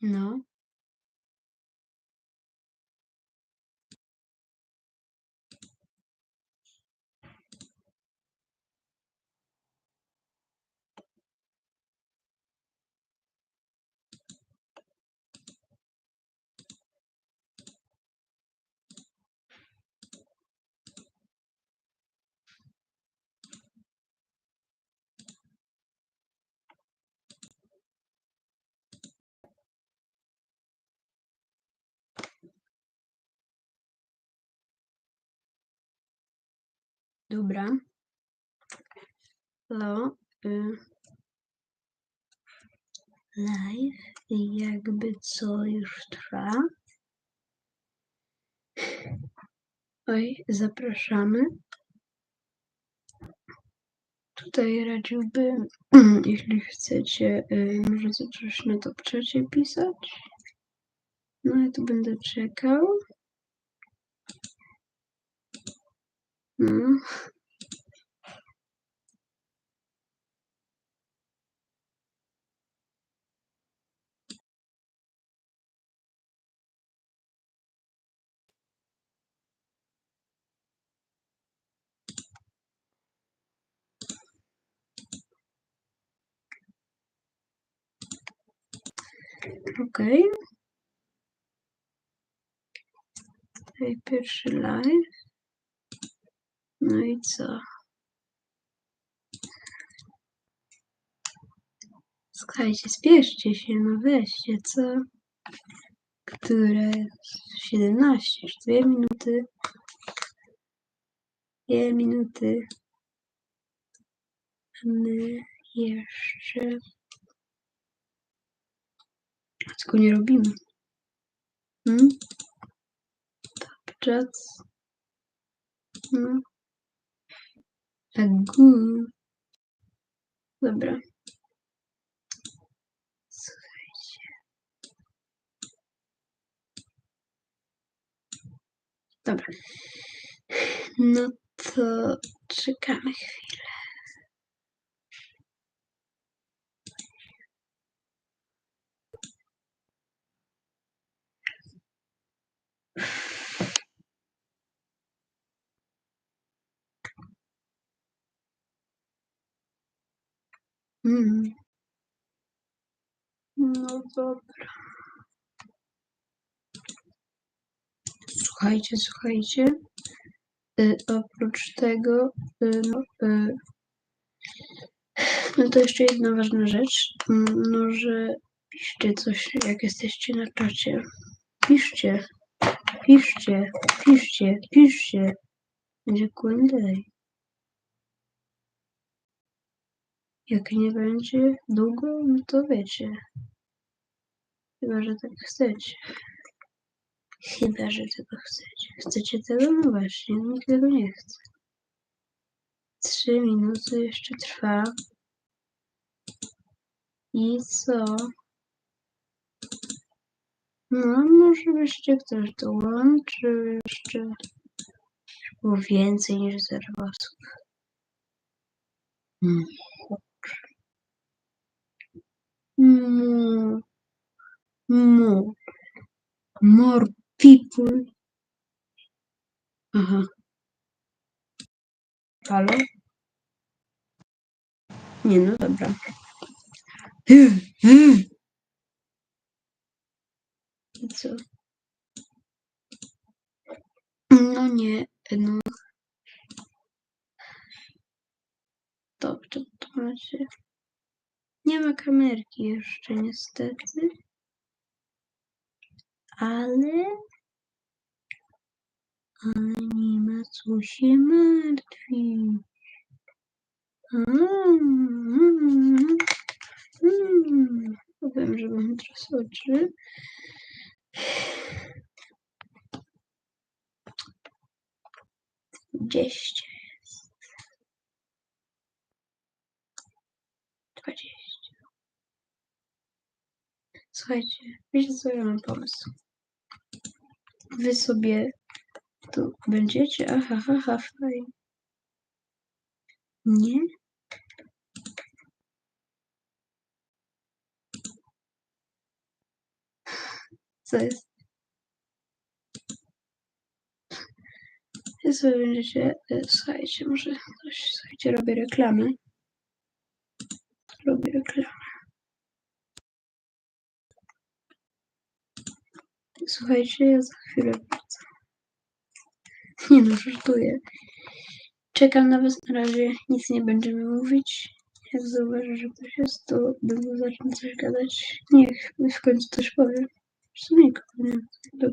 No. Dobra. Halo. Y... Live. Jakby co już trwa. Oj, zapraszamy. Tutaj radziłbym, jeśli chcecie, y, coś na to czacie pisać. No ja tu będę czekał. No. Okej. Tutaj pierwszy live. No i co? Słuchajcie, spieszcie się, no weźcie, co? Które? 17, już 2 minuty. 2 minuty. My jeszcze... Czego nie robimy? Hmm? Chats. No. A gu. Dobra. Słuchajcie. Dobra. No to czekamy chwilę. Mm. No dobra. Słuchajcie, słuchajcie. Y, oprócz tego, y, no, y, no to jeszcze jedna ważna rzecz. Mm, No, że piszcie coś, jak jesteście na czacie. Piszcie, piszcie, piszcie, piszcie. Będzie. Jak nie będzie długo, no to wiecie. Chyba, że tak chcecie. Chyba, że tego chcecie. Chcecie tego? No właśnie, nikt tego nie chce. Trzy minuty jeszcze trwa. I co? No, może byście ktoś dołączył jeszcze. Było więcej niż zero osób. Mm. More, more, more people. Aha. Halo? Nie, no dobra. Co? No nie, no. Dobrze, to macie. Nie ma kamerki jeszcze niestety. Ale... Ale nie ma co się martwić. Mm, mm. Powiem, że mam teraz oczy jest. Dwadzieścia. Słuchajcie, wiecie co, mam pomysł. Wy sobie tu będziecie, aha, ha, ha, fajnie. Nie? Co jest? Wy sobie będziecie, e, słuchajcie, może coś, słuchajcie, robię reklamę. Robię reklamę. Słuchajcie, ja za chwilę wrócę. Nie no, żartuję. Czekam na was na razie, nic nie będziemy mówić. Jak zauważę, że ktoś jest, to będę zacznę coś gadać. Niech w końcu coś powiem. W sumie nie ma, do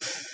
pff,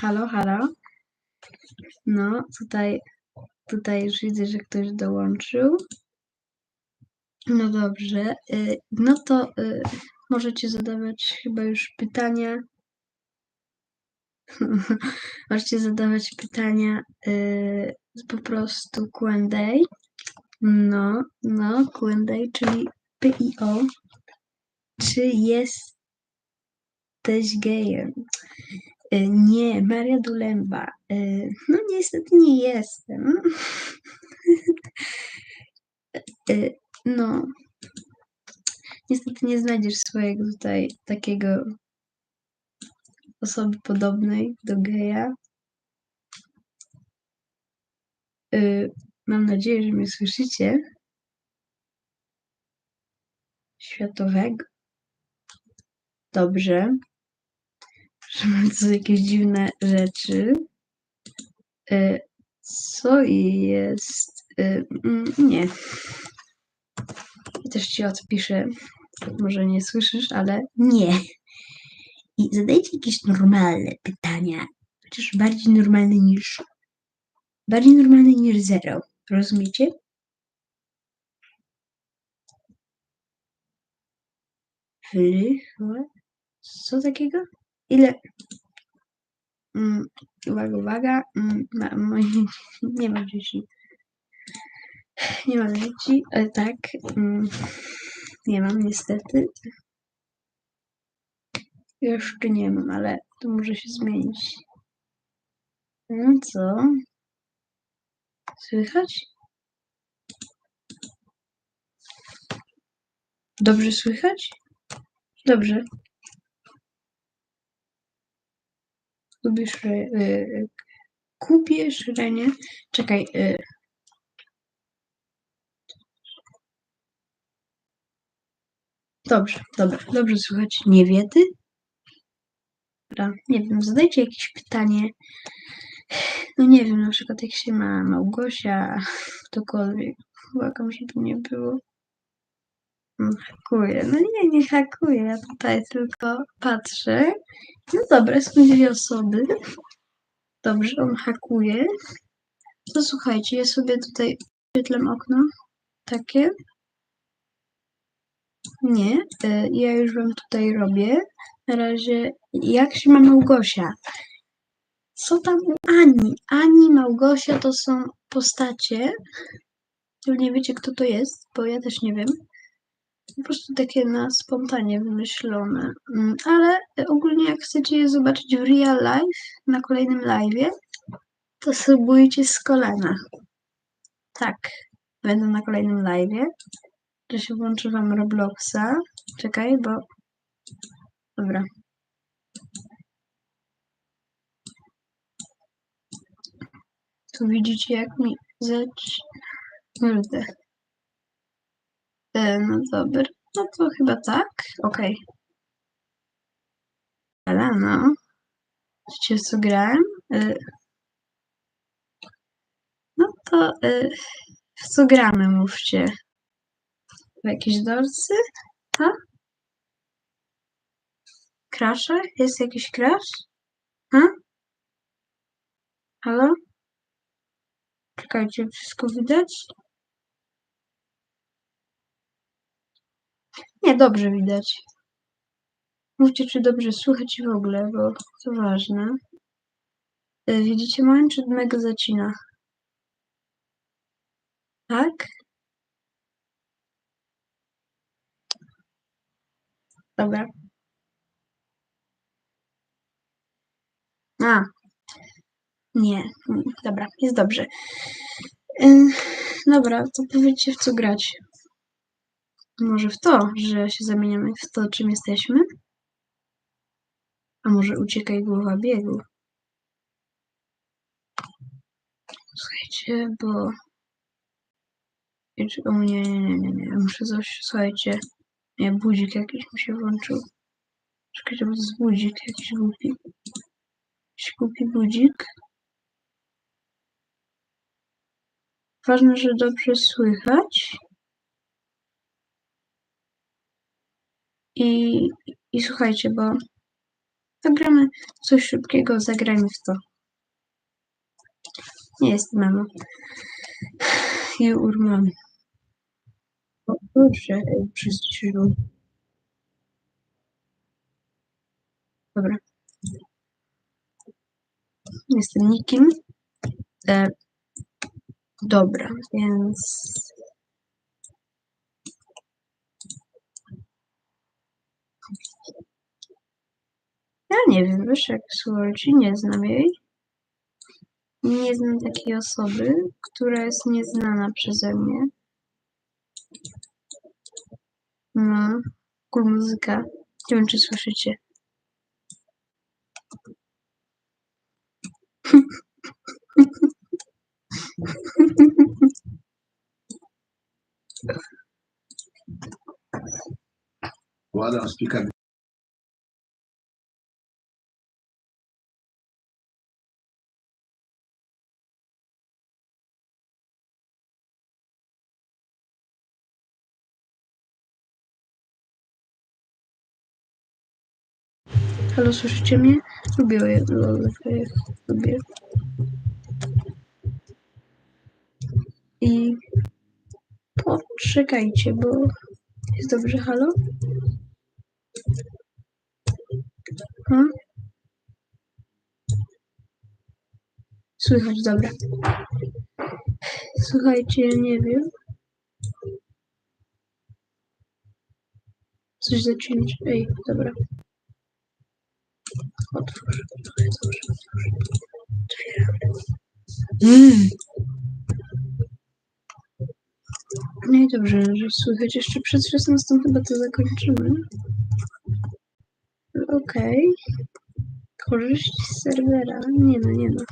Halo, halo. No, tutaj, tutaj już widzę, że ktoś dołączył. No dobrze. y, No to y, możecie zadawać chyba już pytania. Możecie zadawać pytania y, po prostu Q&A. No, no, Q&A, czyli PIO. Czy jesteś gejem? Y, Nie, Maria Dulemba. Y, No niestety nie jestem. Y, No, niestety nie znajdziesz swojego tutaj takiego osoby podobnej do geja. Mam nadzieję, że mnie słyszycie. Światowego. Dobrze. Mam tu jakieś dziwne rzeczy. Y, Co jest? Y, mm, Nie. I też ci odpiszę. Może nie słyszysz, ale nie. I zadajcie jakieś normalne pytania. Chociaż bardziej normalne niż. Bardziej normalne niż zero. Rozumiecie? Wychłe? Co takiego? Ile? Mm, uwaga, uwaga. Mm, ma, nie mam dzieci. Nie mam dzieci, ale tak. Mm, nie mam niestety. Jeszcze nie mam, ale to może się zmienić. No co? Słychać? Dobrze słychać? Dobrze. Lubisz y, y, kupię szyrenie. Czekaj. Y, Dobrze, dobra, dobrze słychać. Niewiety? Dobra, nie wiem, zadajcie jakieś pytanie. No nie wiem, na przykład jak się ma Małgosia, ktokolwiek. Komuś tu nie było. Mm, Hakuje. No nie, nie hakuję, ja tutaj tylko patrzę. No dobra, są dwie osoby. Dobrze, on hakuje. To słuchajcie, ja sobie tutaj wyświetlam okno. Takie. Nie, e, ja już wam tutaj robię. Na razie, jak się ma Małgosia? Co tam u Ani? Ani, Małgosia to są postacie. Nie wiecie, kto to jest, bo ja też nie wiem. Po prostu takie na spontanie wymyślone. Mm, Ale ogólnie jak chcecie je zobaczyć w real life, na kolejnym live'ie, to subujcie z kolana. Tak, będę na kolejnym live'ie. Że się włączy wam Robloxa. Czekaj, bo... Dobra. Tu widzicie, jak mi zać... Kurde. No dobra. No to chyba tak. Okej. Ale no. Wiecie, co grałem? E, no to e, w co gramy, mówcie. W jakieś dorcy? Ha? Krasze? Jest jakiś crash? Ha? Halo? Czekajcie, wszystko widać? Nie, dobrze widać. Mówcie, czy dobrze słychać w ogóle, bo to ważne. Y, Widzicie moją, czy mega zacina? Tak? Dobra. A. Nie. Dobra, jest dobrze. Y, Dobra, to powiedzcie w co grać. Może w to, że się zamieniamy w to, czym jesteśmy? A może uciekaj głowa biegu? Słuchajcie, bo... Nie, nie, nie, nie, nie. Muszę coś, słuchajcie. Nie, budzik jakiś mi się włączył. Czekajcie, bo to jest budzik jakiś głupi. Jakiś głupi budzik. Ważne, że dobrze słychać. I, i słuchajcie, bo zagramy coś szybkiego, zagrajmy w to. Nie jest memo. I urmam. O proszę, przyciszyło. Dobra. Jestem nikim. E, dobra, więc... Ja nie wiem, jak słuchajcie, nie znam jej. Nie znam takiej osoby, która jest nieznana przeze mnie. No, cool muzyka. Nie wiem, czy słyszycie. Don't speak Halo, słyszycie mnie? Lubię je, lubię, lubię. I poczekajcie, bo jest dobrze, halo? Ha? Słychać, dobra. Słuchajcie, ja nie wiem. Coś zaciąć. Ej, dobra. Mm. No i dobrze, że słychać jeszcze przed 16 chyba to zakończymy. Okej. Korzyść z serwera. Nie no, nie no.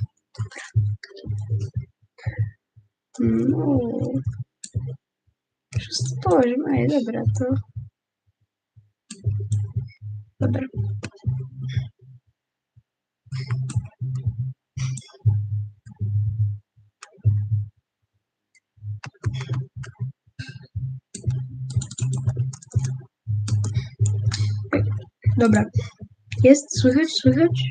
No. Szósty poziom. Ej, dobra, to... Dobra. Dobra. Jest? Słychać? Słychać?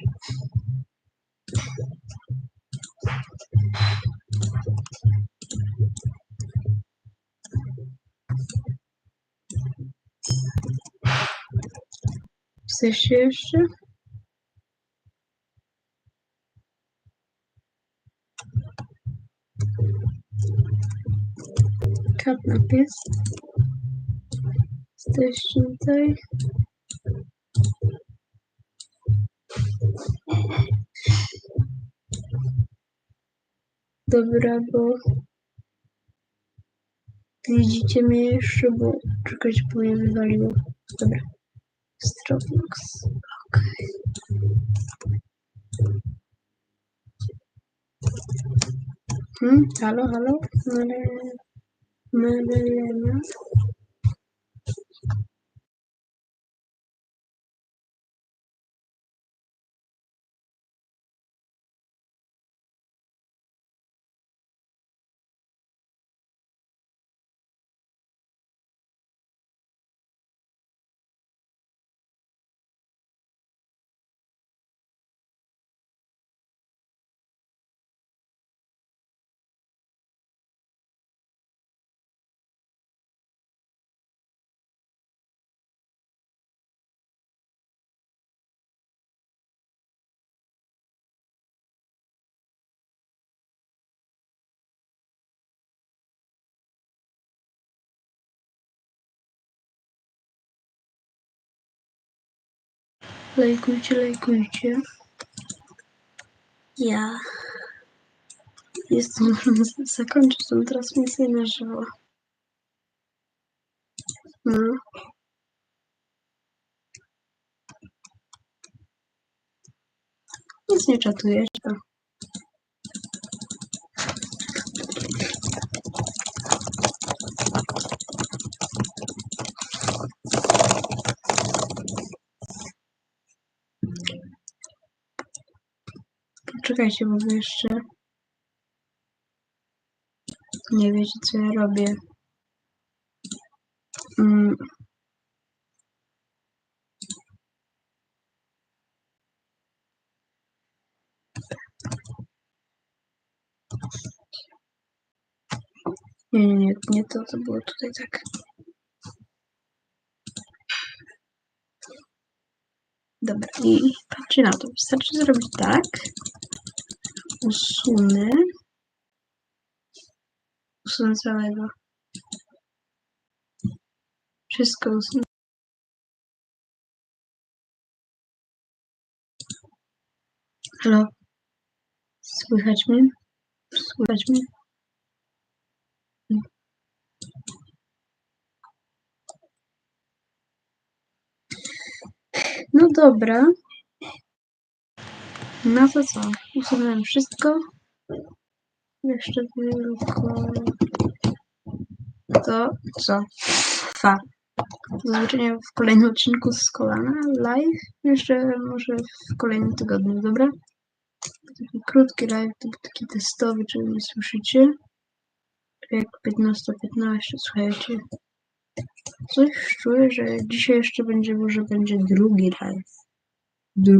Jesteście jeszcze? Katnap jest. Jesteście tutaj. Dobra, bo widzicie mnie jeszcze, bo czegoś bo mnie wywaliło. Dobra. Stropbox. Okej. Hmm, halo, halo? Mele- Melena? Lajkujcie, lajkujcie. Ja jestem, zakończyć tą transmisję na żywo. No. Nic nie czatujesz, to. Poczekajcie, bo wy jeszcze nie wiecie, co ja robię. Mm. Nie, nie, nie, nie to, to było tutaj tak. Dobra, i patrzcie na to. Wystarczy zrobić tak. Usunę. Usunę całego. Wszystko usunę. Halo? Słychać mnie? Słychać mnie? No dobra. No to co? Usunąłem wszystko. Jeszcze tylko to co? Fa. Do zobaczenia w kolejnym odcinku z kolana live. Jeszcze może w kolejnym tygodniu, dobra? Taki krótki live, to był taki testowy, czy mnie słyszycie? Jak 15-15, słuchajcie. Coś czuję, że dzisiaj jeszcze będzie, może będzie drugi live.